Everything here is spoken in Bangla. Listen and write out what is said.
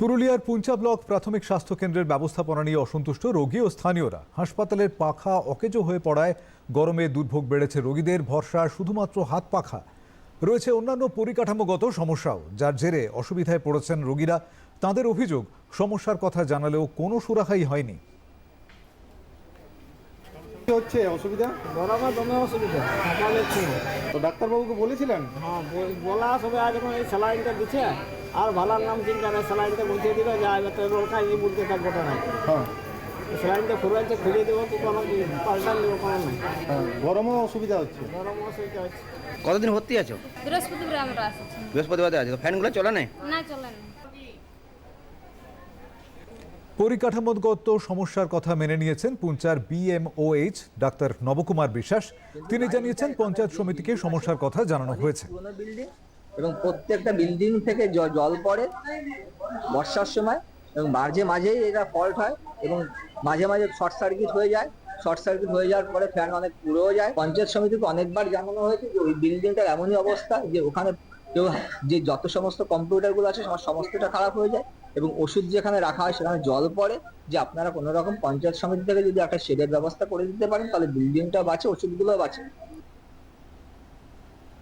পুরুলিয়ার পুঞ্চা ব্লক প্রাথমিক স্বাস্থ্য কেন্দ্রের ব্যবস্থাপনা নিয়ে অসন্তুষ্ট রোগী ও স্থানীয়রা। হাসপাতালের পাখা অকেজো হয়ে পড়ায় গরমে দুর্ভোগ বেড়েছে রোগীদের ভরসা শুধুমাত্র হাত পাখা। রয়েছে অন্যান্য পরিকাঠামোগত সমস্যাও যার জেরে অসুবিধায় পড়েছেন রোগীরা। তাদের অভিযোগ সমস্যার কথা জানালেও কোনো সুরাহাই হয়নি। হচ্ছে? অসুবিধা? দমে অসুবিধা। তো ডাক্তারবাবুকে বলেছিলেন? হ্যাঁ বলা সবে আজ যখন এই স্যালাইনটা দিচ্ছে। আর ভালার নাম চিন্তা নেই স্যালাইনটা বুঝিয়ে দিল যে এবার তো এবার খাই বলতে থাকব না। হ্যাঁ। স্যালাইনটা খুলছে খুলে দেবো কি কোনো কি পাল্টান দেবো কোনো নাই হ্যাঁ গরমও অসুবিধা হচ্ছে। গরম অসুবিধা হচ্ছে। কতদিন ভর্তি আছো? বৃহস্পতিবার আমরা আসছি বৃহস্পতিবার আছে তো ফ্যানগুলো চলে না না। চলেন পরিকাঠামোগত সমস্যার কথা মেনে নিয়েছেন পুঞ্চার বিএমওএইচ ডাক্তার নবকুমার বিশ্বাস। তিনি জানিয়েছেন পঞ্চায়েত সমিতিকে সমস্যার কথা জানানো হয়েছে। এবং প্রত্যেকটা বিল্ডিং থেকে জল পড়ে বর্ষার সময় এবং মাঝে মাঝেই এটা ফল্ট হয় এবং মাঝে মাঝে শর্ট সার্কিট হয়ে যায়। শর্ট সার্কিট হয়ে যাওয়ার পরে ফ্যান অনেক পুড়েও যায়। পঞ্চায়েত সমিতিকে অনেকবার জানানো হয়েছে যে ওই বিল্ডিংটার এমনই অবস্থা যে ওখানে কেউ যে যত সমস্ত কম্পিউটারগুলো আছে আমার সমস্তটা খারাপ হয়ে যায় এবং ওষুধ যেখানে রাখা হয় সেখানে জল পড়ে। যে আপনারা কোনো রকম পঞ্চায়েত সমিতি থেকে যদি একটা শেডের ব্যবস্থা করে দিতে পারেন, তাহলে বিল্ডিংটা বাঁচে ওষুধগুলো বাঁচে।